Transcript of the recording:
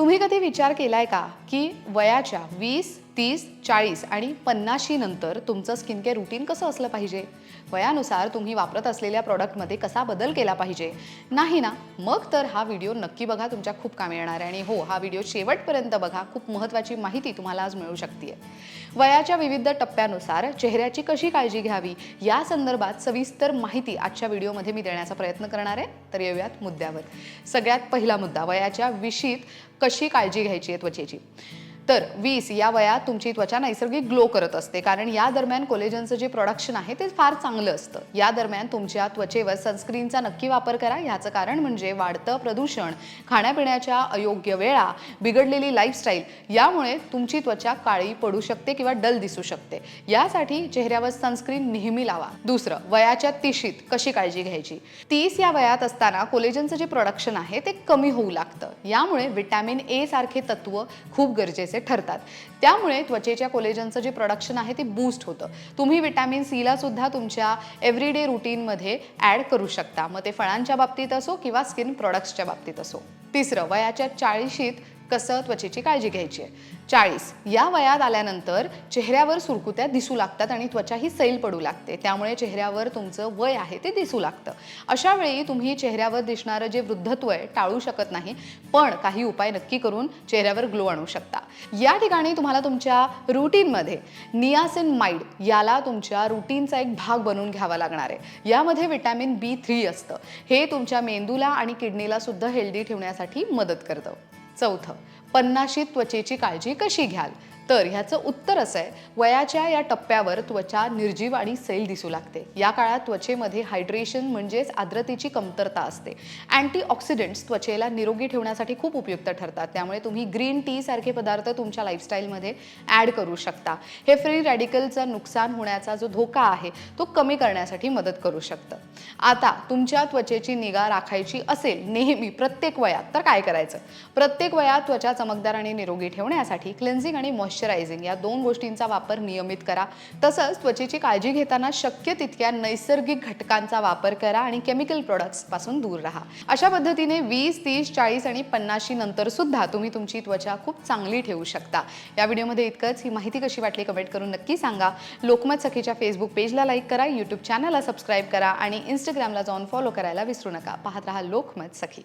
तुम्ही कधी विचार केलाय का की वयाच्या वीस तीस चाळीस आणि पन्नाशी नंतर तुमचं स्किन केअर रुटीन कसं असलं पाहिजे? वयानुसार तुम्ही वापरत असलेल्या प्रॉडक्टमध्ये कसा बदल केला पाहिजे? नाही ना? मग तर हा व्हिडिओ नक्की बघा तुमच्या खूप कामी येणार आहे. आणि हो हा व्हिडिओ शेवटपर्यंत बघा. खूप महत्त्वाची माहिती तुम्हाला आज मिळू शकते वयाच्या विविध टप्प्यानुसार चेहऱ्याची कशी काळजी घ्यावी? या संदर्भात सविस्तर माहिती आजच्या व्हिडिओमध्ये मी देण्याचा प्रयत्न करणार आहे. तर येऊयात मुद्द्यावर. सगळ्यात पहिला मुद्दा वयाच्या विशीत कशी काळजी घ्यायची आहे त्वचेची? तर वीस या वयात तुमची त्वचा नैसर्गिक ग्लो करत असते. कारण या दरम्यान कोलेजनचं जे प्रोडक्शन आहे ते फार चांगलं असतं. या दरम्यान तुमच्या त्वचेवर सनस्क्रीनचा नक्की वापर करा. याचं कारण म्हणजे वाढतं प्रदूषण खाण्यापिण्याच्या अयोग्य वेळा बिघडलेली लाईफस्टाईल यामुळे तुमची त्वचा काळी पडू शकते किंवा डल दिसू शकते. यासाठी चेहऱ्यावर सनस्क्रीन नेहमी लावा. दुसरं वयाच्या तिशीत कशी काळजी घ्यायची? तीस या वयात असताना कोलेजनचं जे प्रोडक्शन आहे ते कमी होऊ लागतं. यामुळे विटॅमिन ए सारखे तत्व खूप गरजेचे ठरतात. त्यामुळे त्वचेच्या कोलेजनचं जे प्रोडक्शन आहे ते बूस्ट होतं. तुम्ही विटॅमिन सीला सुद्धा तुमच्या एव्हरीडे रुटीनमध्ये ॲड करू शकता. मग ते फळांच्या बाबतीत असो किंवा स्किन प्रोडक्ट्सच्या बाबतीत असो. तिसरं वयाच्या चाळीशीत कसं त्वचेची काळजी घ्यायची आहे? चाळीस. या वयात आल्यानंतर चेहऱ्यावर सुरकुत्या दिसू लागतात आणि त्वचा ही सैल पडू लागते. त्यामुळे चेहऱ्यावर तुमचं वय आहे ते दिसू लागतं. अशा वेळी तुम्ही चेहऱ्यावर दिसणारं जे वृद्धत्व आहे टाळू शकत नाही पण काही उपाय नक्की करून चेहऱ्यावर ग्लो आणू शकता. या ठिकाणी तुम्हाला तुमच्या रुटीनमध्ये नियासिन माइड याला तुमच्या रुटीनचा एक भाग बनवून घ्यावा लागणार आहे. यामध्ये विटॅमिन बी थ्री असतं. हे तुमच्या मेंदूला आणि किडनीला सुद्धा हेल्दी ठेवण्यासाठी मदत करतं. चौथं. पन्नाशी त्वचेची काळजी कशी घ्याल? तर ह्याचं उत्तर असं आहे वयाच्या या टप्प्यावर त्वचा निर्जीव आणि सैल दिसू लागते. या काळात त्वचेमध्ये हायड्रेशन म्हणजेच आर्द्रतेची कमतरता असते. अँटीऑक्सिडंट्स त्वचेला निरोगी ठेवण्यासाठी खूप उपयुक्त ठरतात. त्यामुळे तुम्ही ग्रीन टी सारखे पदार्थ तुमच्या लाईफस्टाईलमध्ये ॲड करू शकता. हे फ्री रॅडिकलचं नुकसान होण्याचा जो धोका आहे तो कमी करण्यासाठी मदत करू शकतं. आता तुमच्या त्वचेची निगा राखायची असेल नेहमी प्रत्येक वयात तर काय करायचं? प्रत्येक वयात त्वचा चमकदार आणि निरोगी ठेवण्यासाठी क्लेन्झिंग आणि मॉइश्चरायझिंग या दोन गोष्टींचा वापर नियमित करा. तसंच त्वचेची काळजी घेताना शक्य तितक्या नैसर्गिक घटकांचा वापर करा आणि केमिकल प्रॉडक्ट्सपासून दूर राहा. अशा पद्धतीने वीस तीस चाळीस आणि पन्नाशी नंतर सुद्धा तुम्ही तुमची त्वचा खूप चांगली ठेवू शकता. या व्हिडिओमध्ये इतकंच. ही माहिती कशी वाटली कमेंट करून नक्की सांगा. लोकमत सखीच्या फेसबुक पेजला लाईक करा यूट्यूब चॅनलला सबस्क्राईब करा आणि इंस्टाग्रामला जाऊन फॉलो करायला विसरू नका. पाहत रहा लोकमत सखी.